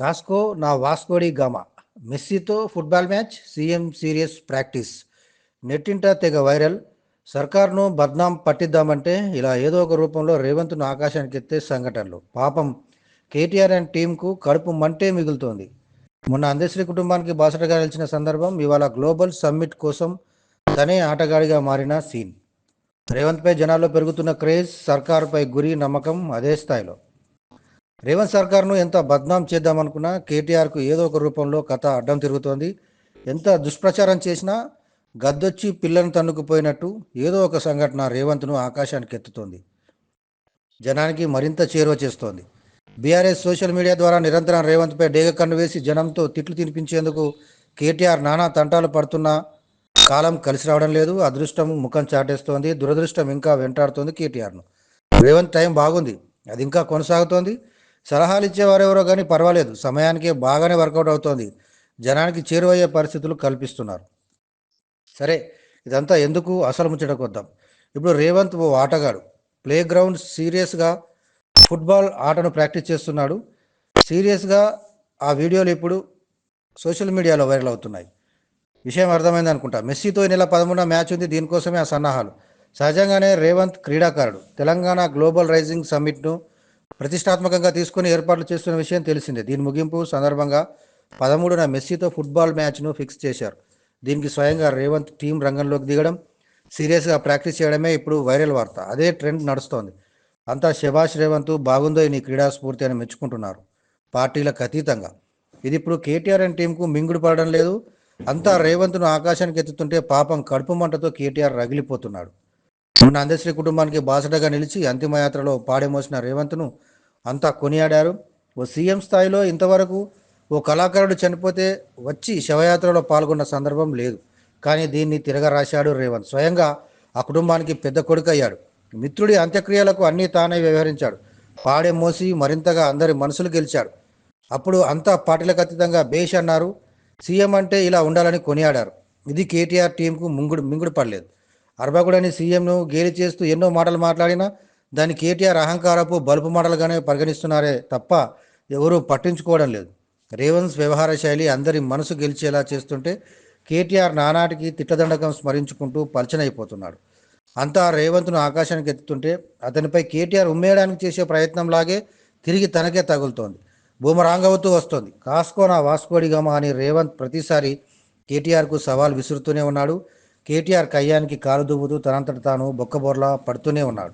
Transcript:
కాస్కో నా Vasco da Gama. మెస్సీతో football match CM serious practice. నెట్టింట తెగ వైరల్. సర్కార్ను బద్నాం పట్టిద్దామంటే ఇలా ఏదో ఒక రూపంలో రేవంత్ను ఆకాశానికి ఎత్తే సంఘటనలు. పాపం కేటీఆర్ అండ్ టీంకు కడుపు మంటే మిగులుతోంది. మొన్న అందశ్రీ కుటుంబానికి బాసటగా నిలిచిన సందర్భం ఇవాళ గ్లోబల్ సమ్మిట్ కోసం తనే ఆటగాడిగా మారిన సీన్. రేవంత్పై జనాల్లో పెరుగుతున్న క్రేజ్ సర్కార్పై గురి నమ్మకం అదే స్థాయిలో. రేవంత్ సర్కార్ను ఎంత బద్నాం చేద్దామనుకున్నా కేటీఆర్కు ఏదో ఒక రూపంలో కథ అడ్డం తిరుగుతోంది. ఎంత దుష్ప్రచారం చేసినా గద్దొచ్చి పిల్లను తన్నుకుపోయినట్టు ఏదో ఒక సంఘటన రేవంత్ను ఆకాశానికి ఎత్తుతోంది. జనానికి మరింత చేరువ చేస్తోంది. బీఆర్ఎస్ సోషల్ మీడియా ద్వారా నిరంతరం రేవంత్పై డేగ కన్ను వేసి జనంతో తిట్లు తినిపించేందుకు కేటీఆర్ నానా తంటాలు పడుతున్నా కాలం కలిసి రావడం లేదు. అదృష్టం ముఖం చాటేస్తోంది. దురదృష్టం ఇంకా వెంటాడుతోంది కేటీఆర్ను. రేవంత్ టైం బాగుంది. అది ఇంకా కొనసాగుతోంది. సలహాలు ఇచ్చేవారెవరో కానీ పర్వాలేదు. సమయానికే బాగానే వర్కౌట్ అవుతోంది. జనానికి చేరువయ్యే పరిస్థితులు కల్పిస్తున్నారు. సరే ఇదంతా ఎందుకు? అసలు ముచ్చటకు వద్దాం ఇప్పుడు రేవంత్ ఓ ఆటగాడు. ప్లే గ్రౌండ్ సీరియస్గా ఫుట్బాల్ ఆటను ప్రాక్టీస్ చేస్తున్నాడు. సీరియస్గా ఆ వీడియోలు ఇప్పుడు సోషల్ మీడియాలో వైరల్ అవుతున్నాయి. విషయం అర్థమైంది అనుకుంటా. మెస్సీతో ఈ నెల పదమూడున మ్యాచ్ ఉంది. దీనికోసమే ఆ సన్నాహాలు. సహజంగానే రేవంత్ క్రీడాకారుడు. తెలంగాణ గ్లోబల్ రైజింగ్ సమ్మిట్ను ప్రతిష్టాత్మకంగా తీసుకుని ఏర్పాట్లు చేస్తున్న విషయం తెలిసిందే. దీని ముగింపు సందర్భంగా పదమూడున మెస్సీతో ఫుట్బాల్ మ్యాచ్ను ఫిక్స్ చేశారు. దీనికి స్వయంగా రేవంత్ టీం రంగంలోకి దిగడం సీరియస్గా ప్రాక్టీస్ చేయడమే ఇప్పుడు వైరల్ వార్త. అదే ట్రెండ్ నడుస్తోంది. అంతా శభాష్ రేవంత్ బాగుందో నీ క్రీడా స్ఫూర్తి అని మెచ్చుకుంటున్నారు. పార్టీలకు అతీతంగా. ఇది ఇప్పుడు కేటీఆర్ అండ్ టీంకు మింగుడు పడడం లేదు. అంతా రేవంత్ను ఆకాశానికి ఎత్తుతుంటే పాపం కడుపు మంటతో కేటీఆర్ రగిలిపోతున్నాడు. మొన్న అందశ్రీ కుటుంబానికి బాసటగా నిలిచి అంతిమయాత్రలో పాడేమోసిన రేవంత్ను అంతా కొనియాడారు. ఓ సీఎం స్థాయిలో ఇంతవరకు ఓ కళాకారుడు చనిపోతే వచ్చి శవయాత్రలో పాల్గొన్న సందర్భం లేదు. కానీ దీన్ని తిరగరాశాడు రేవంత్. స్వయంగా ఆ కుటుంబానికి పెద్ద కొడుకు అయ్యాడు మిత్రుడి అంత్యక్రియలకు అన్నీ తానే వ్యవహరించాడు. పాడే మోసి మరింతగా అందరి మనసులు గెలిచాడు. అప్పుడు అంతా పార్టీలకు అతీతంగా బేష్ అన్నారు సీఎం అంటే ఇలా ఉండాలని కొనియాడారు. ఇది కేటీఆర్ టీంకు ముంగుడు మింగుడు పడలేదు. అర్బగుడని సీఎంను గేలి చేస్తూ ఎన్నో మాటలు మాట్లాడినా దాన్ని కేటీఆర్ అహంకారపు బలుపు మడలుగానే పరిగణిస్తున్నారే తప్ప ఎవరూ పట్టించుకోవడం లేదు. రేవంత్ వ్యవహార శైలి అందరి మనసు గెలిచేలా చేస్తుంటే కేటీఆర్ నానాటికి తిట్టదండకం స్మరించుకుంటూ పలచనైపోతున్నాడు. అంతా రేవంత్ను ఆకాశానికి ఎత్తుతుంటే అతనిపై కేటీఆర్ ఉమ్మేయడానికి చేసే ప్రయత్నంలాగే తిరిగి తనకే తగులుతోంది. బూమరాంగవుతూ వస్తోంది. కాస్కో నా వాస్కోడిగమా అని రేవంత్ ప్రతిసారి కేటీఆర్కు సవాల్ విసురుతూనే ఉన్నాడు. కేటీఆర్ కయ్యానికి కాలు దువ్వుతూ తనంతట తాను బొక్కబోర్లా పడుతూనే ఉన్నాడు.